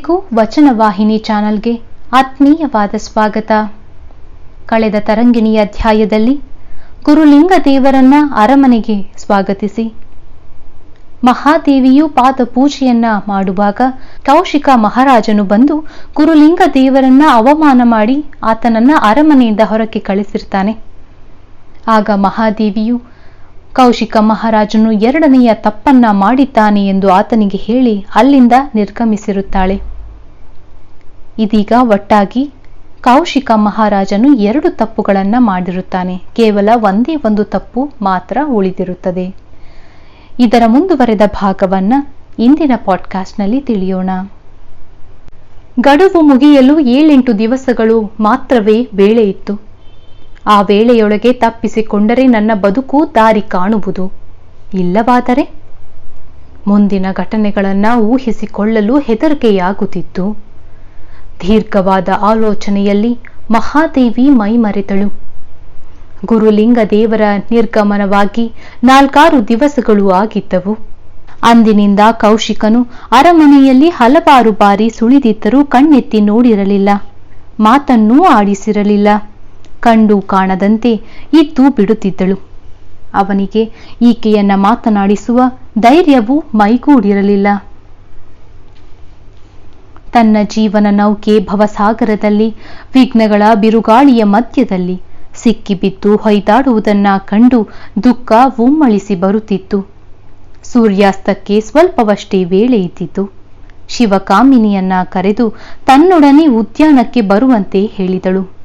ಎಲ್ಲರಿಗೂ ವಚನವಾಹಿನಿ ಚಾನಲ್ಗೆ ಆತ್ಮೀಯವಾದ ಸ್ವಾಗತ. ಕಳೆದ ತರಂಗಿಣಿ ಅಧ್ಯಾಯದಲ್ಲಿ ಗುರುಲಿಂಗ ದೇವರನ್ನ ಅರಮನೆಗೆ ಸ್ವಾಗತಿಸಿ. ಮಹಾದೇವಿಯು ಪಾದ ಪೂಜೆಯನ್ನ ಮಾಡುವಾಗ ಕೌಶಿಕ ಮಹಾರಾಜನು ಬಂದು ಗುರುಲಿಂಗ ದೇವರನ್ನ ಅವಮಾನ ಮಾಡಿ ಆತನನ್ನ ಅರಮನೆಯಿಂದ ಹೊರಕ್ಕೆ ಕಳಿಸಿರ್ತಾನೆ. ಆಗ ಮಹಾದೇವಿಯು ಕೌಶಿಕ ಮಹಾರಾಜನು ಎರಡನೆಯ ತಪ್ಪನ್ನ ಮಾಡಿದ್ದಾನೆ ಎಂದು ಆತನಿಗೆ ಹೇಳಿ ಅಲ್ಲಿಂದ ನಿರ್ಗಮಿಸಿರುತ್ತಾಳೆ. ಇದೀಗ ಒಟ್ಟಾಗಿ ಕೌಶಿಕ ಮಹಾರಾಜನು ಎರಡು ತಪ್ಪುಗಳನ್ನ ಮಾಡಿರುತ್ತಾನೆ. ಕೇವಲ ಒಂದೇ ಒಂದು ತಪ್ಪು ಮಾತ್ರ ಉಳಿದಿರುತ್ತದೆ. ಇದರ ಮುಂದುವರೆದ ಭಾಗವನ್ನ ಇಂದಿನ ಪಾಡ್ಕಾಸ್ಟ್ನಲ್ಲಿ ತಿಳಿಯೋಣ. ಗಡುವು ಮುಗಿಯಲು ಏಳೆಂಟು ದಿವಸಗಳು ಮಾತ್ರವೇ ಬೇಳೆ ಇತ್ತು ಆ ವೇಳೆಯೊಳಗೆ ತಪ್ಪಿಸಿಕೊಂಡರೆ ನನ್ನ ಬದುಕು ದಾರಿ ಕಾಣುವುದು. ಇಲ್ಲವಾದರೆ ಮುಂದಿನ ಘಟನೆಗಳನ್ನು ಊಹಿಸಿಕೊಳ್ಳಲು ಹೆದರಿಕೆಯಾಗುತ್ತಿತ್ತು. ದೀರ್ಘವಾದ ಆಲೋಚನೆಯಲ್ಲಿ ಮಹಾದೇವಿ ಮೈಮರೆತಳು. ಗುರುಲಿಂಗ ದೇವರ ನಿರ್ಗಮನವಾಗಿ ನಾಲ್ಕಾರು ದಿವಸಗಳು ಆಗಿದ್ದವು. ಅಂದಿನಿಂದ ಕೌಶಿಕನು ಅರಮನೆಯಲ್ಲಿ ಹಲವಾರು ಬಾರಿ ಸುಳಿದಿದ್ದರೂ ಕಣ್ಣೆತ್ತಿ ನೋಡಿರಲಿಲ್ಲ. ಮಾತನ್ನೂ ಆಡಿಸಿರಲಿಲ್ಲ. ಕಂಡು ಕಾಣದಂತೆ ಇದ್ದು ಬಿಡುತ್ತಿದ್ದಳು. ಅವನಿಗೆ ಈಕೆಯನ್ನ ಮಾತನಾಡಿಸುವ ಧೈರ್ಯವು ಮೈಗೂಡಿರಲಿಲ್ಲ. ತನ್ನ ಜೀವನ ನೌಕೆ ಭವಸಾಗರದಲ್ಲಿ, ವಿಘ್ನಗಳ ಬಿರುಗಾಳಿಯ ಮಧ್ಯದಲ್ಲಿ ಸಿಕ್ಕಿಬಿದ್ದು ಹೊಯ್ದಾಡುವುದನ್ನ ಕಂಡು ದುಃಖ ಉಮ್ಮಳಿಸಿ ಬರುತ್ತಿತ್ತು. ಸೂರ್ಯಾಸ್ತಕ್ಕೆ ಸ್ವಲ್ಪವಷ್ಟೇ ವೇಳೆ ಇದ್ದಿತು. ಶಿವಕಾಮಿನಿಯನ್ನ ಕರೆದು ತನ್ನೊಡನೆ ಉದ್ಯಾನಕ್ಕೆ ಬರುವಂತೆ ಹೇಳಿದಳು.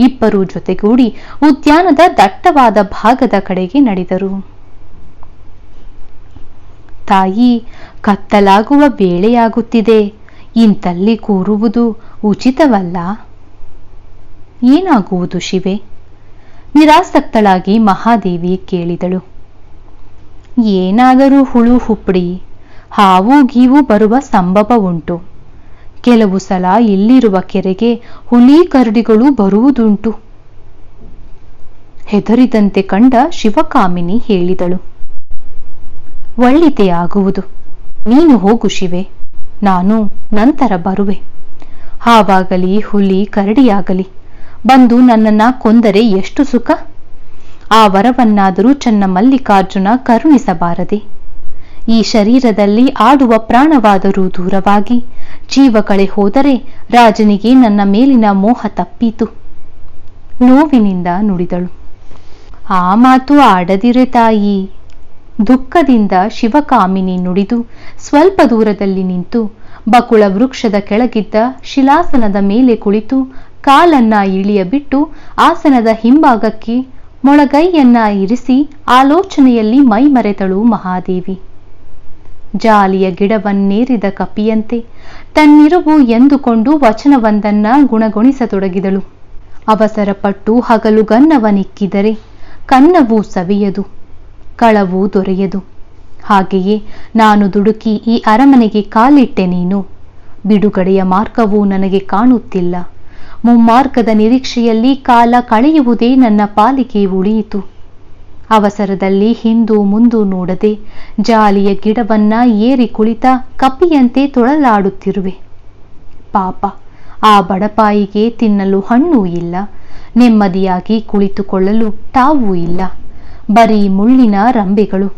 ಇಬ್ಬರೂ ಜೊತೆಗೂಡಿ ಉದ್ಯಾನದ ದಟ್ಟವಾದ ಭಾಗದ ಕಡೆಗೆ ನಡೆದರು. ತಾಯಿ, ಕತ್ತಲಾಗುವ ವೇಳೆಯಾಗುತ್ತಿದೆ. ಇಂತಲ್ಲಿ ಕೂರುವುದು ಉಚಿತವಲ್ಲ? ಏನಾಗುವುದು ಶಿವೆ? ನಿರಾಸಕ್ತಳಾಗಿ ಮಹಾದೇವಿ ಕೇಳಿದಳು. ಏನಾದರೂ ಹುಳು ಹುಪ್ಪಡಿ ಹಾವು ಗೀವು ಬರುವ ಸಂಭವ ಉಂಟು. ಕೆಲವು ಸಲ ಇಲ್ಲಿರುವ ಕೆರೆಗೆ ಹುಲಿ ಕರಡಿಗಳು ಬರುವುದುಂಟು. ಹೆದರಿದಂತೆ ಕಂಡ ಶಿವಕಾಮಿನಿ ಹೇಳಿದಳು ಒಳ್ಳಿತೆ ಆಗುವುದು ನೀನು ಹೋಗು ಶಿವೆ, ನಾನು ನಂತರ ಬರುವೆ. ಹಾವಾಗಲಿ, ಹುಲಿ ಕರಡಿಯಾಗಲಿ. ಬಂದು ನನ್ನನ್ನ ಕೊಂದರೆ ಎಷ್ಟು ಸುಖ? ಆ ವರವನ್ನಾದರೂ ಚನ್ನ ಮಲ್ಲಿಕಾರ್ಜುನ ಕರುಣಿಸಬಾರದೆ. ಈ ಶರೀರದಲ್ಲಿ ಆಡುವ ಪ್ರಾಣವಾದರೂ ದೂರವಾಗಿ ಜೀವ ಕಳೆ ಹೋದರೆ ರಾಜನಿಗೆ ನನ್ನ ಮೇಲಿನ ಮೋಹ ತಪ್ಪೀತು. ನೋವಿನಿಂದ ನುಡಿದಳು. ಆ ಮಾತು ಆಡದಿರೆ ತಾಯಿ. ದುಃಖದಿಂದ ಶಿವಕಾಮಿನಿ ನುಡಿದು ಸ್ವಲ್ಪ ದೂರದಲ್ಲಿ ನಿಂತು ಬಕುಳ ವೃಕ್ಷದ ಕೆಳಗಿದ್ದ ಶಿಲಾಸನದ ಮೇಲೆ ಕುಳಿತು ಕಾಲನ್ನ ಇಳಿಯಬಿಟ್ಟು ಆಸನದ ಹಿಂಭಾಗಕ್ಕೆ ಮೊಳಗೈಯನ್ನ ಇರಿಸಿ ಆಲೋಚನೆಯಲ್ಲಿ ಮೈಮರೆತಳು ಮಹಾದೇವಿ. ಜಾಲಿಯ ಗಿಡವನ್ನೇರಿದ ಕಪಿಯಂತೆ ತನ್ನಿರುವು ಎಂದುಕೊಂಡು ವಚನವೊಂದನ್ನ ಗುಣಗೊಣಿಸತೊಡಗಿದಳು. ಅವಸರಪಟ್ಟು ಹಗಲುಗನ್ನವನಿಕ್ಕಿದರೆ ಕನ್ನವೂ ಸವಿಯದು, ಕಳವೂ ದೊರೆಯದು. ಹಾಗೆಯೇ ನಾನು ದುಡುಕಿ ಈ ಅರಮನೆಗೆ ಕಾಲಿಟ್ಟೆ ನೀನು. ಬಿಡುಗಡೆಯ ಮಾರ್ಗವೂ ನನಗೆ ಕಾಣುತ್ತಿಲ್ಲ. ಮುಮ್ಮಾರ್ಗದ ನಿರೀಕ್ಷೆಯಲ್ಲಿ ಕಾಲ ಕಳೆಯುವುದೇ ನನ್ನ ಪಾಲಿಗೆ ಉಳಿಯಿತು. ಅವಸರದಲ್ಲಿ ಹಿಂದು ಮುಂದು ನೋಡದೆ ಜಾಲಿಯ ಗಿಡವನ್ನ ಏರಿ ಕುಳಿತ ಕಪಿಯಂತೆ ತೊಳಲಾಡುತ್ತಿರುವೆ. ಪಾಪ, ಆ ಬಡಪಾಯಿಗೆ ತಿನ್ನಲು ಹಣ್ಣೂ ಇಲ್ಲ. ನೆಮ್ಮದಿಯಾಗಿ ಕುಳಿತುಕೊಳ್ಳಲು ತಾವೂ ಇಲ್ಲ. ಬರೀ ಮುಳ್ಳಿನ ರಂಬೆಗಳು.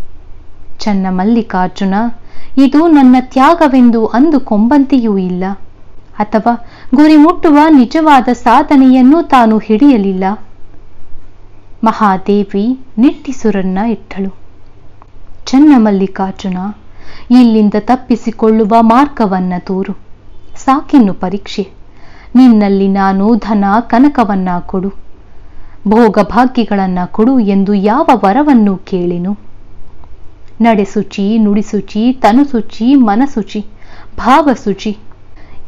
ಚನ್ನ ಮಲ್ಲಿಕಾರ್ಜುನ, ಇದು ನನ್ನ ತ್ಯಾಗವೆಂದು ಅಂದುಕೊಂಬಂತೆಯೂ ಇಲ್ಲ. ಅಥವಾ ಗುರಿ ಮುಟ್ಟುವ ನಿಜವಾದ ಸಾಧನೆಯನ್ನು ತಾನು ಹಿಡಿಯಲಿಲ್ಲ. ಮಹಾದೇವಿ ನಿಟ್ಟಿಸುರನ್ನ ಇಟ್ಟಳು. ಚನ್ನಮಲ್ಲಿಕಾರ್ಜುನ, ಇಲ್ಲಿಂದ ತಪ್ಪಿಸಿಕೊಳ್ಳುವ ಮಾರ್ಗವನ್ನ ತೋರು. ಸಾಕಿನ್ನು ಪರೀಕ್ಷೆ. ನಿನ್ನಲ್ಲಿ ನಾನು ಧನ, ಕನಕವನ್ನ ಕೊಡು. ಭೋಗಭಾಗ್ಯಗಳನ್ನ ಕೊಡು ಎಂದು ಯಾವ ವರವನ್ನು ಕೇಳಿನು. ನಡೆಸುಚಿ, ನುಡಿಸುಚಿ, ತನುಸುಚಿ, ಮನಸುಚಿ, ಭಾವಸುಚಿ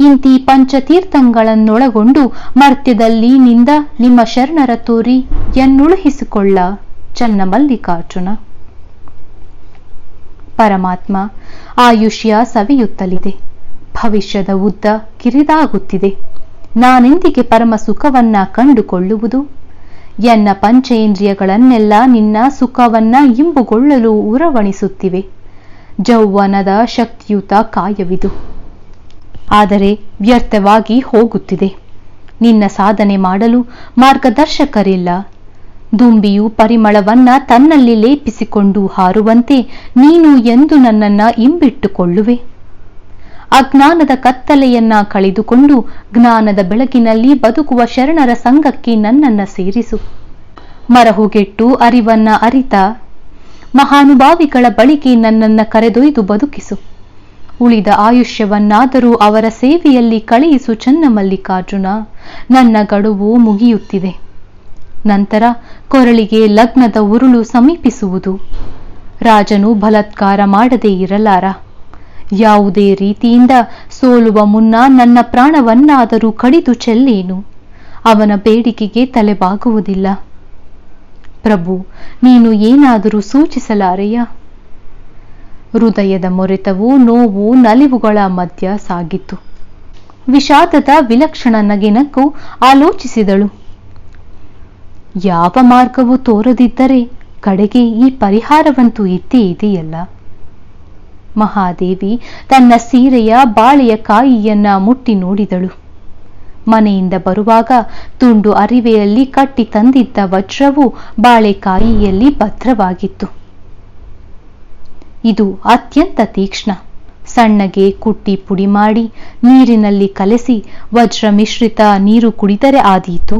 ಇಂತಿ ಪಂಚತೀರ್ಥಗಳನ್ನೊಳಗೊಂಡು ಮರ್ತ್ಯದಲ್ಲಿ ನಿಂದ ನಿಮ್ಮ ಶರಣರ ತೋರಿ ಎನ್ನುಳುಹಿಸಿಕೊಳ್ಳ ಚನ್ನ ಮಲ್ಲಿಕಾರ್ಜುನ ಪರಮಾತ್ಮ, ಆಯುಷ್ಯ ಸವಿಯುತ್ತಲಿದೆ. ಭವಿಷ್ಯದ ಉದ್ದ ಕಿರಿದಾಗುತ್ತಿದೆ. ನಾನೆಂದಿಗೆ ಪರಮ ಸುಖವನ್ನ ಕಂಡುಕೊಳ್ಳುವುದು? ಎನ್ನ ಪಂಚೇಂದ್ರಿಯಗಳನ್ನೆಲ್ಲ ನಿನ್ನ ಸುಖವನ್ನ ಇಂಬುಗೊಳ್ಳಲು ಉರವಣಿಸುತ್ತಿವೆ. ಜೌವನದ ಶಕ್ತಿಯುತ ಕಾಯವಿದು. ಆದರೆ ವ್ಯರ್ಥವಾಗಿ ಹೋಗುತ್ತಿದೆ. ನಿನ್ನ ಸಾಧನೆ ಮಾಡಲು ಮಾರ್ಗದರ್ಶಕರಿಲ್ಲ. ದುಂಬಿಯು ಪರಿಮಳವನ್ನ ತನ್ನಲ್ಲಿ ಲೇಪಿಸಿಕೊಂಡು ಹಾರುವಂತೆ ನೀನು ಎಂದು ನನ್ನನ್ನ ಇಂಬಿಟ್ಟುಕೊಳ್ಳುವೆ ಅಜ್ಞಾನದ ಕತ್ತಲೆಯನ್ನ ಕಳೆದುಕೊಂಡು ಜ್ಞಾನದ ಬೆಳಕಿನಲ್ಲಿ ಬದುಕುವ ಶರಣರ ಸಂಘಕ್ಕೆ ನನ್ನನ್ನ ಸೇರಿಸು. ಮರಹುಗೆಟ್ಟು ಅರಿವನ್ನ ಅರಿತ. ಮಹಾನುಭಾವಿಗಳ ಬಳಿಗೆ ನನ್ನನ್ನ ಕರೆದೊಯ್ದು ಬದುಕಿಸು. ಉಳಿದ ಆಯುಷ್ಯವನ್ನಾದರೂ ಅವರ ಸೇವೆಯಲ್ಲಿ ಕಳೆಯಿಸು ಚನ್ನಮಲ್ಲಿಕಾರ್ಜುನ. ನನ್ನ ಗಡುವು ಮುಗಿಯುತ್ತಿದೆ. ನಂತರ ಕೊರಳಿಗೆ ಲಗ್ನದ ಉರುಳು ಸಮೀಪಿಸುವುದು. ರಾಜನು ಬಲತ್ಕಾರ ಮಾಡದೇ ಇರಲಾರ. ಯಾವುದೇ ರೀತಿಯಿಂದ ಸೋಲುವ ಮುನ್ನ ನನ್ನ ಪ್ರಾಣವನ್ನಾದರೂ ಕಡಿದು ಚೆಲ್ಲೇನು? ಅವನ ಬೇಡಿಕೆಗೆ ತಲೆಬಾಗುವುದಿಲ್ಲ. ಪ್ರಭು, ನೀನು ಏನಾದರೂ ಸೂಚಿಸಲಾರೆಯಾ? ಹೃದಯದ ಮೊರೆತವು ನೋವು ನಲಿವುಗಳ ಮಧ್ಯ ಸಾಗಿತು. ವಿಷಾದದ ವಿಲಕ್ಷಣ ನಗಿನಕ್ಕೂ ಆಲೋಚಿಸಿದಳು. ಯಾವ ಮಾರ್ಗವು ತೋರದಿದ್ದರೆ ಕಡೆಗೆ ಈ ಪರಿಹಾರವಂತೂ ಇದ್ದೇ ಇದೆಯಲ್ಲ? ಮಹಾದೇವಿ ತನ್ನ ಸೀರೆಯ ಬಾಳೆಯ ಕಾಯಿಯನ್ನ ಮುಟ್ಟಿ ನೋಡಿದಳು. ಮನೆಯಿಂದ ಬರುವಾಗ ತುಂಡು ಅರಿವೆಯಲ್ಲಿ ಕಟ್ಟಿ ತಂದಿದ್ದ ವಜ್ರವು ಬಾಳೆಕಾಯಿಯಲ್ಲಿ ಭದ್ರವಾಗಿತ್ತು. ಇದು ಅತ್ಯಂತ ತೀಕ್ಷ್ಣ. ಸಣ್ಣಗೆ ಕುಟ್ಟಿ ಪುಡಿ ಮಾಡಿ ನೀರಿನಲ್ಲಿ ಕಲೆಸಿ ವಜ್ರ ಮಿಶ್ರಿತ ನೀರು ಕುಡಿದರೆ ಆದೀತು.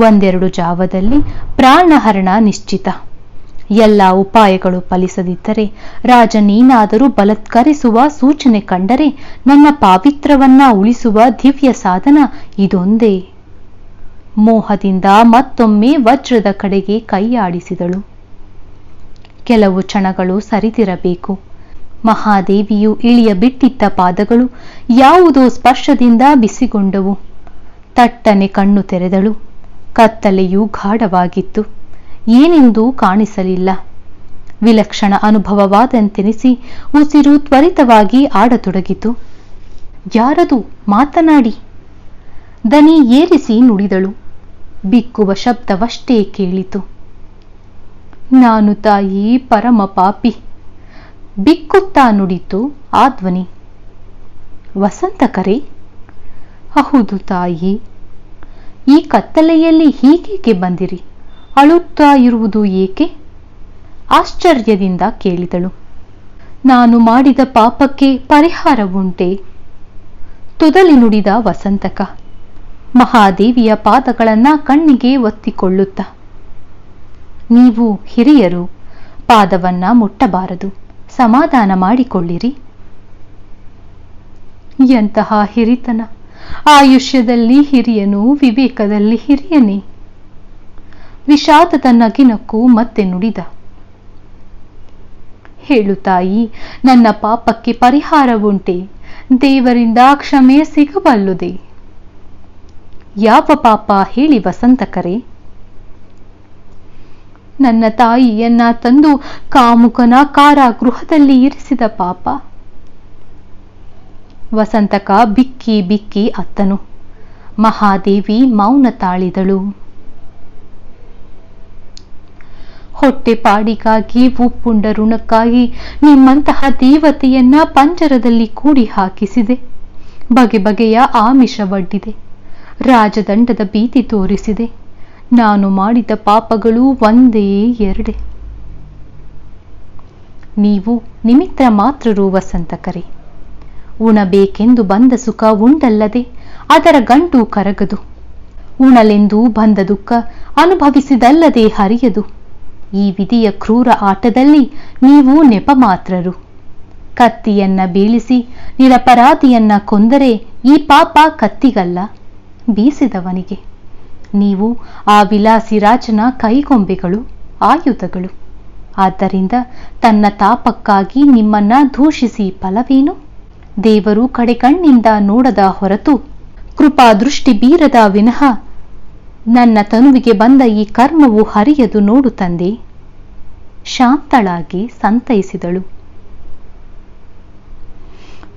ಒಂದೆರಡು ಜಾವದಲ್ಲಿ ಪ್ರಾಣಹರಣ ನಿಶ್ಚಿತ. ಎಲ್ಲ ಉಪಾಯಗಳು ಫಲಿಸದಿದ್ದರೆ ರಾಜ ನೀನಾದರೂ ಬಲತ್ಕರಿಸುವ ಸೂಚನೆ ಕಂಡರೆ ನನ್ನ ಪಾವಿತ್ರವನ್ನ ಉಳಿಸುವ ದಿವ್ಯ ಸಾಧನ ಇದೊಂದೇ. ಮೋಹದಿಂದ ಮತ್ತೊಮ್ಮೆ ವಜ್ರದ ಕಡೆಗೆ ಕೈಯಾಡಿಸಿದಳು. ಕೆಲವು ಕ್ಷಣಗಳು ಸರಿದಿರಬೇಕು ಮಹಾದೇವಿಯು ಇಳಿಯ ಬಿಟ್ಟಿದ್ದ ಪಾದಗಳು ಯಾವುದೋ ಸ್ಪರ್ಶದಿಂದ ಬಿಸಿಗೊಂಡವು. ತಟ್ಟನೆ ಕಣ್ಣು ತೆರೆದಳು. ಕತ್ತಲೆಯು ಗಾಢವಾಗಿತ್ತು. ಏನೆಂದೂ ಕಾಣಿಸಲಿಲ್ಲ. ವಿಲಕ್ಷಣ ಅನುಭವವಾದಂತೆನಿಸಿ ಉಸಿರು ತ್ವರಿತವಾಗಿ ಆಡತೊಡಗಿತು. ಯಾರದು? ಮಾತನಾಡಿ. ದನಿ ಏರಿಸಿ ನುಡಿದಳು. ಬಿಕ್ಕುವ ಶಬ್ದವಷ್ಟೇ ಕೇಳಿತು. ನಾನು ತಾಯಿ ಪರಮ ಪಾಪಿ. ಬಿಕ್ಕುತ್ತಾ ನುಡಿತು ಆ ಧ್ವನಿ. ವಸಂತ ಕರೆ. ಹೌದು ತಾಯಿ, ಈ ಕತ್ತಲೆಯಲ್ಲಿ ಹೀಗೇಕೆ ಬಂದಿರಿ? ಅಳುತ್ತಾ ಇರುವುದು ಏಕೆ? ಆಶ್ಚರ್ಯದಿಂದ ಕೇಳಿದಳು. ನಾನು ಮಾಡಿದ ಪಾಪಕ್ಕೆ ಪರಿಹಾರವುಂಟೆ. ತುದಲಿ ನುಡಿದ ವಸಂತಕ. ಮಹಾದೇವಿಯ ಪಾದಗಳನ್ನ ಕಣ್ಣಿಗೆ ಒತ್ತಿಕೊಳ್ಳುತ್ತ. ನೀವು ಹಿರಿಯರು, ಪಾದವನ್ನ ಮುಟ್ಟಬಾರದು, ಸಮಾಧಾನ ಮಾಡಿಕೊಳ್ಳಿರಿ. ಎಂತಹ ಹಿರಿತನ! ಆಯುಷ್ಯದಲ್ಲಿ ಹಿರಿಯನು, ವಿವೇಕದಲ್ಲಿ ಹಿರಿಯನೇ. ವಿಷಾದದ ನಗಿನಕ್ಕೂ ಮತ್ತೆ ನುಡಿದ. ಹೇಳು ತಾಯಿ, ನನ್ನ ಪಾಪಕ್ಕೆ ಪರಿಹಾರವುಂಟೆ ದೇವರಿಂದ ಕ್ಷಮೆ ಸಿಗಬಲ್ಲುದೆ. ಯಾವ ಪಾಪ ಹೇಳಿ ವಸಂತಕರೆ? ನನ್ನ ತಾಯಿಯನ್ನ ತಂದು ಕಾಮುಕನ ಕಾರಾಗೃಹದಲ್ಲಿ ಇರಿಸಿದ ಪಾಪ. ವಸಂತಕ ಬಿಕ್ಕಿ ಬಿಕ್ಕಿ ಅತ್ತನು. ಮಹಾದೇವಿ ಮೌನ ತಾಳಿದಳು. ಹೊಟ್ಟೆಪಾಡಿಗಾಗಿ ಉಪ್ಪುಂಡ ಋಣಕ್ಕಾಗಿ ನಿಮ್ಮಂತಹ ದೇವತೆಯನ್ನ ಪಂಜರದಲ್ಲಿ ಕೂಡಿ ಹಾಕಿಸಿದೆ. ಬಗೆ ಬಗೆಯ ಆಮಿಷವಡ್ಡಿದೆ ರಾಜದಂಡದ ಭೀತಿ ತೋರಿಸಿದೆ. ನಾನು ಮಾಡಿದ ಪಾಪಗಳು ಒಂದೇ ಎರಡೇ. ನೀವು ನಿಮಿತ್ತ ಮಾತ್ರರು ವಸಂತಕರಿ. ಉಣಬೇಕೆಂದು ಬಂದ ಸುಖ ಉಂಡಲ್ಲದೆ ಅದರ ಗಂಟು ಕರಗದು. ಉಣಲೆಂದು ಬಂದ ದುಃಖ ಅನುಭವಿಸಿದಲ್ಲದೆ ಹರಿಯದು. ಈ ವಿಧಿಯ ಕ್ರೂರ ಆಟದಲ್ಲಿ ನೀವು ನೆಪ ಮಾತ್ರರು ಕತ್ತಿಯನ್ನ ಬೀಳಿಸಿ ನಿರಪರಾಧಿಯನ್ನ ಕೊಂದರೆ ಈ ಪಾಪ ಕತ್ತಿಗಲ್ಲ. ಬೀಸಿದವನಿಗೆ ನೀವು ಆ ವಿಲಾಸಿ ರಾಜನ ಕೈಗೊಂಬೆಗಳು, ಆಯುಧಗಳು. ಆದ್ದರಿಂದ ತನ್ನ ತಾಪಕ್ಕಾಗಿ ನಿಮ್ಮನ್ನ ದೂಷಿಸಿ ಫಲವೇನು? ದೇವರು ಕಡೆ ಕಣ್ಣಿಂದ ನೋಡದ ಹೊರತು ಕೃಪಾ ದೃಷ್ಟಿ ಬೀರದ ವಿನಃ ನನ್ನ ತನುವಿಗೆ ಬಂದ ಈ ಕರ್ಮವು ಹರಿಯದು ನೋಡು ತಂದೆ. ಶಾಂತಳಾಗಿ ಸಂತೈಸಿದಳು.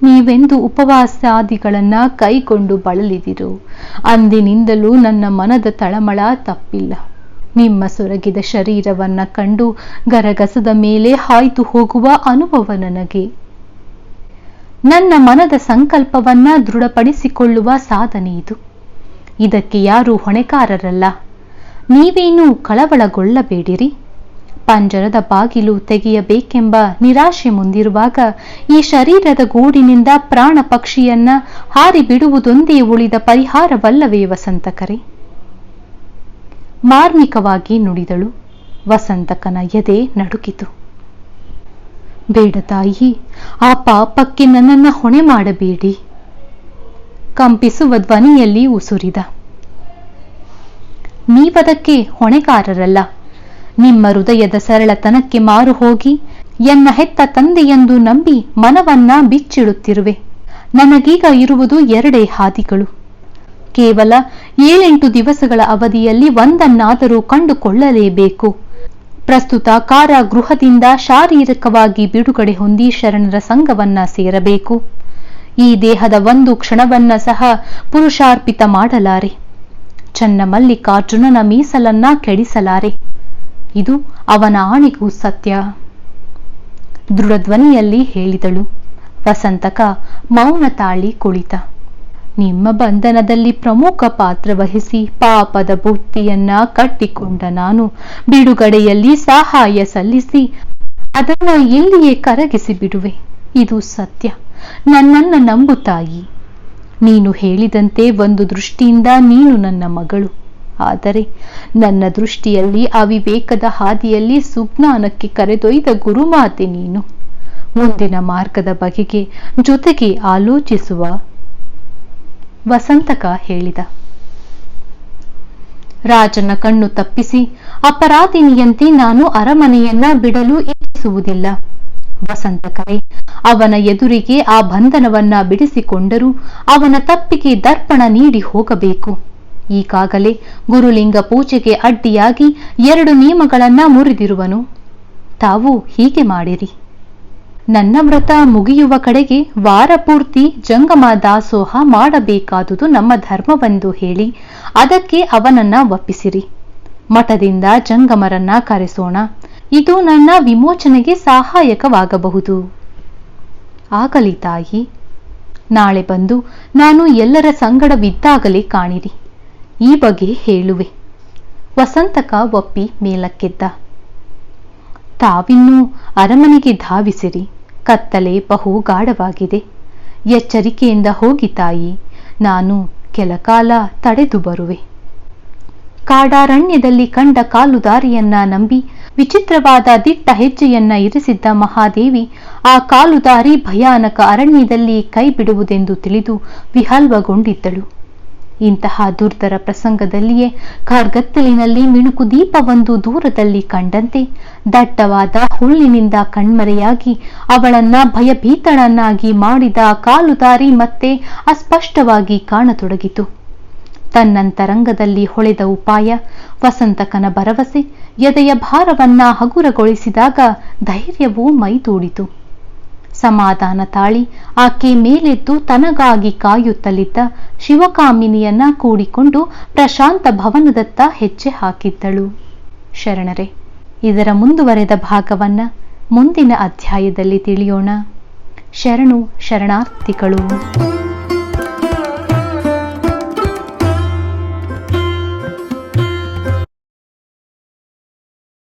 ನೀವೆಂದು ಉಪವಾಸಾದಿಗಳನ್ನ ಕೈಕೊಂಡು ಬಳಲಿದಿರು. ಅಂದಿನಿಂದಲೂ ನನ್ನ ಮನದ ತಳಮಳ ತಪ್ಪಿಲ್ಲ. ನಿಮ್ಮ ಸೊರಗಿದ ಶರೀರವನ್ನ ಕಂಡು ಗರಗಸದ ಮೇಲೆ ಹಾಯ್ತು ಹೋಗುವ ಅನುಭವ ನನಗೆ. ನನ್ನ ಮನದ ಸಂಕಲ್ಪವನ್ನ ದೃಢಪಡಿಸಿಕೊಳ್ಳುವ ಸಾಧನೆ ಇದು. ಇದಕ್ಕೆ ಯಾರೂ ಹೊಣೆಕಾರರಲ್ಲ ನೀವೇನೂ ಕಳವಳಗೊಳ್ಳಬೇಡಿರಿ. ಪಂಜರದ ಬಾಗಿಲು ತೆಗೆಯಬೇಕೆಂಬ ನಿರಾಶೆ ಮುಂದಿರುವಾಗ ಈ ಶರೀರದ ಗೂಡಿನಿಂದ ಪ್ರಾಣ ಪಕ್ಷಿಯನ್ನ ಹಾರಿ ಬಿಡುವುದೊಂದೇ ಉಳಿದ ಪರಿಹಾರವಲ್ಲವೇ ವಸಂತಕರೆ? ಮಾರ್ಮಿಕವಾಗಿ ನುಡಿದಳು. ವಸಂತಕನ ಎದೆ ನಡುಕಿತು. ಬೇಡ ತಾಯಿ, ಆ ಪಾಪಕ್ಕೆ ನನ್ನನ್ನ ಹೊಣೆ ಮಾಡಬೇಡಿ. ಕಂಪಿಸುವ ಧ್ವನಿಯಲ್ಲಿ ಉಸುರಿದ. ನೀವದಕ್ಕೆ ಹೊಣೆಗಾರರಲ್ಲ. ನಿಮ್ಮ ಹೃದಯದ ಸರಳತನಕ್ಕೆ ಮಾರು ಹೋಗಿ, ಎನ್ನ ಹೆತ್ತ ತಂದೆಯೆಂದು ನಂಬಿ ಮನವನ್ನ ಬಿಚ್ಚಿಡುತ್ತಿರುವೆ. ನನಗೀಗ ಇರುವುದು ಎರಡೇ ಹಾದಿಗಳು. ಕೇವಲ ಏಳೆಂಟು ದಿವಸಗಳ ಅವಧಿಯಲ್ಲಿ ಒಂದನ್ನಾದರೂ ಕಂಡುಕೊಳ್ಳಲೇಬೇಕು. ಪ್ರಸ್ತುತ ಕಾರಾಗೃಹದಿಂದ ಶಾರೀರಿಕವಾಗಿ ಬಿಡುಗಡೆ ಹೊಂದಿ ಶರಣರ ಸಂಘವನ್ನ ಸೇರಬೇಕು. ಈ ದೇಹದ ಒಂದು ಕ್ಷಣವನ್ನ ಸಹ ಪುರುಷಾರ್ಪಿತ ಮಾಡಲಾರೆ. ಚನ್ನ ಮಲ್ಲಿಕಾರ್ಜುನನ ಮೀಸಲನ್ನ ಕೆಡಿಸಲಾರೆ. ಇದು ಅವನ ಆಣೆಗೂ ಸತ್ಯ. ದೃಢಧ್ವನಿಯಲ್ಲಿ ಹೇಳಿದಳು, ವಸಂತಕ, ಮೌನ ತಾಳಿ ಕುಳಿತ. ನಿಮ್ಮ ಬಂಧನದಲ್ಲಿ ಪ್ರಮುಖ ಪಾತ್ರ ವಹಿಸಿ ಪಾಪದ ಬುತ್ತಿಯನ್ನ ಕಟ್ಟಿಕೊಂಡ ನಾನು ಬಿಡುಗಡೆಯಲ್ಲಿ ಸಹಾಯ ಸಲ್ಲಿಸಿ ಅದನ್ನು ಇಲ್ಲಿಯೇ ಕರಗಿಸಿ ಬಿಡುವೆ. ಇದು ಸತ್ಯ. ನನ್ನನ್ನ ನಂಬು ತಾಯಿ ನೀನು ಹೇಳಿದಂತೆ ಒಂದು ದೃಷ್ಟಿಯಿಂದ ನೀನು ನನ್ನ ಮಗಳು. ಆದರೆ ನನ್ನ ದೃಷ್ಟಿಯಲ್ಲಿ ಅವಿವೇಕದ ಹಾದಿಯಲ್ಲಿ ಸುಜ್ಞಾನಕ್ಕೆ ಕರೆದೊಯ್ದ ಗುರುಮಾತೆ ನೀನು. ಮುಂದಿನ ಮಾರ್ಗದ ಬಗೆಗೆ ಜೊತೆಗೆ ಆಲೋಚಿಸುವ. ವಸಂತಕ ಹೇಳಿದ. ರಾಜನ ಕಣ್ಣು ತಪ್ಪಿಸಿ ಅಪರಾಧಿನಿಯಂತೆ ನಾನು ಅರಮನೆಯನ್ನ ಬಿಡಲು ಇಚ್ಛಿಸುವುದಿಲ್ಲ. ವಸಂತಕೈ ಅವನ ಎದುರಿಗೆ ಆ ಬಂಧನವನ್ನ ಬಿಡಿಸಿಕೊಂಡರೂ ಅವನ ತಪ್ಪಿಗೆ ದರ್ಪಣ ನೀಡಿ ಹೋಗಬೇಕು. ಈಗಾಗಲೇ ಗುರುಲಿಂಗ ಪೂಜೆಗೆ ಅಡ್ಡಿಯಾಗಿ ಎರಡು ನಿಯಮಗಳನ್ನ ಮುರಿದಿರುವನು. ತಾವು ಹೀಗೆ ಮಾಡಿರಿ. ನನ್ನ ವ್ರತ ಮುಗಿಯುವ ಕಡೆಗೆ ವಾರಪೂರ್ತಿ ಜಂಗಮ ದಾಸೋಹ ಮಾಡಬೇಕಾದುದು ನಮ್ಮ ಧರ್ಮವೆಂದು ಹೇಳಿ ಅದಕ್ಕೆ ಅವನನ್ನ ಒಪ್ಪಿಸಿರಿ. ಮಠದಿಂದ ಜಂಗಮರನ್ನ ಕರೆಸೋಣ. ಇದು ನನ್ನ ವಿಮೋಚನೆಗೆ ಸಹಾಯಕವಾಗಬಹುದು. ಆಗಲಿ ತಾಯಿ. ನಾಳೆ ಬಂದು ನಾನು ಎಲ್ಲರ ಸಂಗಡವಿದ್ದಾಗಲೇ ಕಾಣಿರಿ. ಈ ಬಗ್ಗೆ ಹೇಳುವೆ. ವಸಂತಕ ಒಪ್ಪಿ ಮೇಲಕ್ಕೆದ್ದ. ತಾವಿನ್ನೂ ಅರಮನೆಗೆ ಧಾವಿಸಿರಿ, ಕತ್ತಲೆ ಬಹು ಗಾಢವಾಗಿದೆ ಎಚ್ಚರಿಕೆಯಿಂದ ಹೋಗಿ ತಾಯಿ, ನಾನು ಕೆಲಕಾಲ ತಡೆದು ಬರುವೆ. ಕಾಡಾರಣ್ಯದಲ್ಲಿ ಕಂಡ ಕಾಲುದಾರಿಯನ್ನ ನಂಬಿ ವಿಚಿತ್ರವಾದ ದಿಟ್ಟ ಹೆಜ್ಜೆಯನ್ನ ಇರಿಸಿದ್ದ ಮಹಾದೇವಿ ಆ ಕಾಲುದಾರಿ ಭಯಾನಕ ಅರಣ್ಯದಲ್ಲಿ ಕೈ ಬಿಡುವುದೆಂದು ತಿಳಿದು ವಿಹಲ್ವಗೊಂಡಿದ್ದಳು. ಇಂತಹ ದುರ್ದರ ಪ್ರಸಂಗದಲ್ಲಿಯೇ ಕಾರ್ಗತ್ತಲಿನಲ್ಲಿ ಮಿಣುಕು ದೀಪವೊಂದು ದೂರದಲ್ಲಿ ಕಂಡಂತೆ. ದಟ್ಟವಾದ ಹುಲ್ಲಿನಿಂದ ಕಣ್ಮರೆಯಾಗಿ ಅವಳನ್ನ ಭಯಭೀತಳನ್ನಾಗಿ ಮಾಡಿದ ಕಾಲುದಾರಿ ಮತ್ತೆ ಅಸ್ಪಷ್ಟವಾಗಿ ಕಾಣತೊಡಗಿತು. ತನ್ನಂತರಂಗದಲ್ಲಿ ಹೊಳೆದ ಉಪಾಯ, ವಸಂತಕನ ಭರವಸೆ, ಎದೆಯ ಭಾರವನ್ನ ಹಗುರಗೊಳಿಸಿದಾಗ ಧೈರ್ಯವೂ ಮೈದೂಡಿತು. ಸಮಾಧಾನ ತಾಳಿ. ಆಕೆ ಮೇಲೆದ್ದು ತನಗಾಗಿ ಕಾಯುತ್ತಲಿದ್ದ ಶಿವಕಾಮಿನಿಯನ್ನ ಕೂಡಿಕೊಂಡು ಪ್ರಶಾಂತ ಭವನದತ್ತ ಹೆಜ್ಜೆ ಹಾಕಿದ್ದಳು. ಶರಣರೆ, ಇದರ ಮುಂದುವರೆದ ಭಾಗವನ್ನ ಮುಂದಿನ ಅಧ್ಯಾಯದಲ್ಲಿ ತಿಳಿಯೋಣ. ಶರಣು ಶರಣಾರ್ಥಿಗಳು.